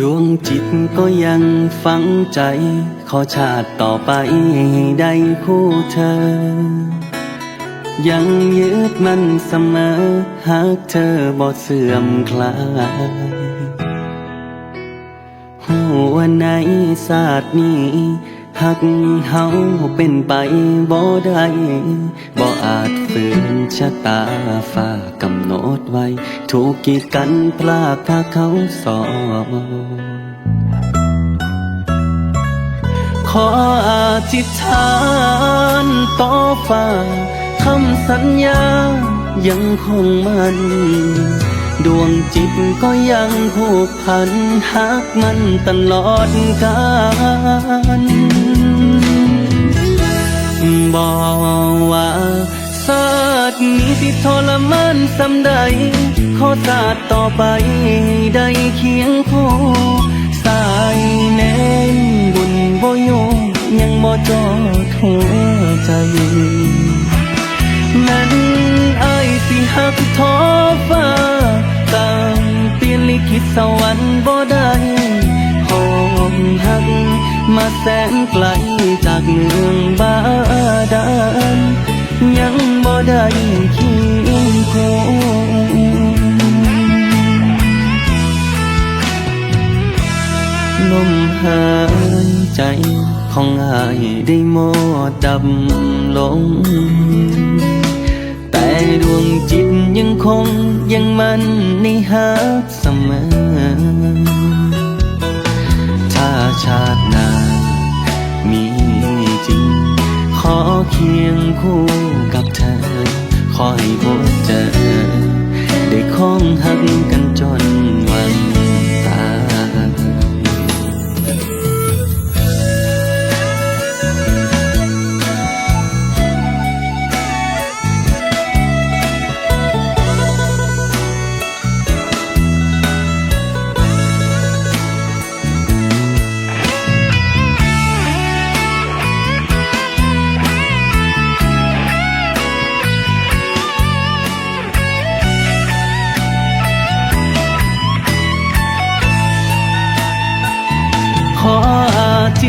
ดวงจิตก็ยังฝังใจ ขอชาติต่อไปได้คู่เธอ ยังยึดมันเสมอ หากเธอบ่เสื่อมคลายหัวในศาสตร์นี้ หักเฮาเป็นไปบ่ได้บ่อาจฝืนชะตาฟ้ากำหนดไว้ ถูกกีดกันพลากถ้าเขาสอบขออธิษฐานต่อฟ้าคำสัญญายังคงมัน ดวงจิตก็ยังผูกพันหักมันตลอดกาล บอกว่าศาสตร์นี้สิทรมานสำใด ขอศาสตร์ต่อไปได้เคียงคู่สายแน่นบุญบ่โยยังบ่จอดหัวใจนั้นไอายสิหักท้อฟ้าต่างเปลี่ยนลิขิตสวรรค์บ่ได้หอมหัก มาแสนไกลจากเมืองบาดาลยังบ่ได้เคียงคูลมหายใจของอายได้หมดดำลง แต่ดวงจิตยังคงยังมันในหักเสมอ ชาตินา มีจริง ขอเคียงคู่กับเธอ ขอให้พบเจอ ได้คงหักกันจน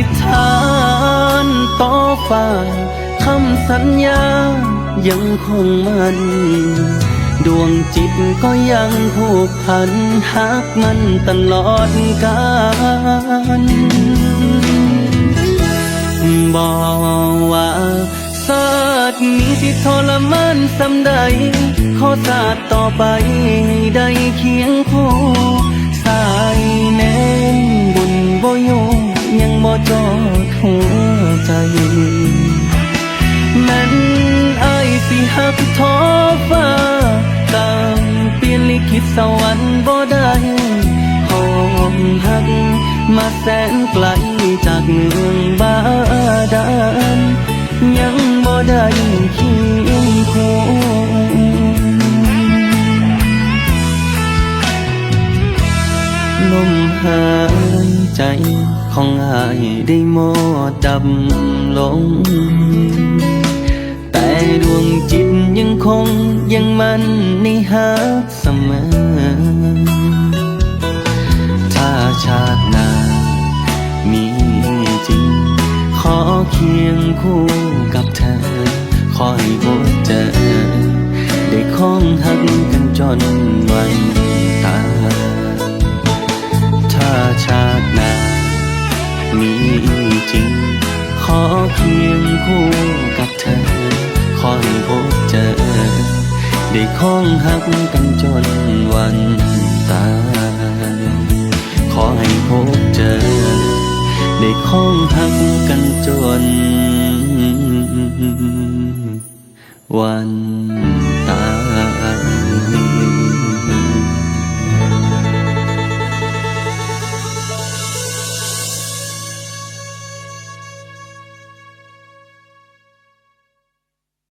ธิษฐานต่อฟ้าคำสัญญายังคงมัน ดวงจิตก็ยังผูกพันหักมันตลอดกาลบอกว่าศาสตร์นี้สิทรมานสำใด ขอศาสตร์ต่อไปให้ได้เคียงคู่สายแน่นบุญบ่โย ยังบ่จอดหัวใจแม้นไอสิหักท้อฟ้าต่างเปลี่ยนลิขิตสวรรค์บ่ได้หอมหักมาแสนไกลจากเมืองบาดาลยังบ่ได้เคียงคู่ ของอายได้หมดดำลง แต่ดวงจิตยังคงยังมันในหักเสมอ ถ้าชาติหน้ามีจริง ขอเคียงคู่กับเธอขอให้พบเจอ ได้คงหักกันจนวัน เคียงคู่กับเธอขอให้พบเจอ ได้คงหักกันจนวันตาย ขอให้พบเจอ ได้คงหักกันจนวัน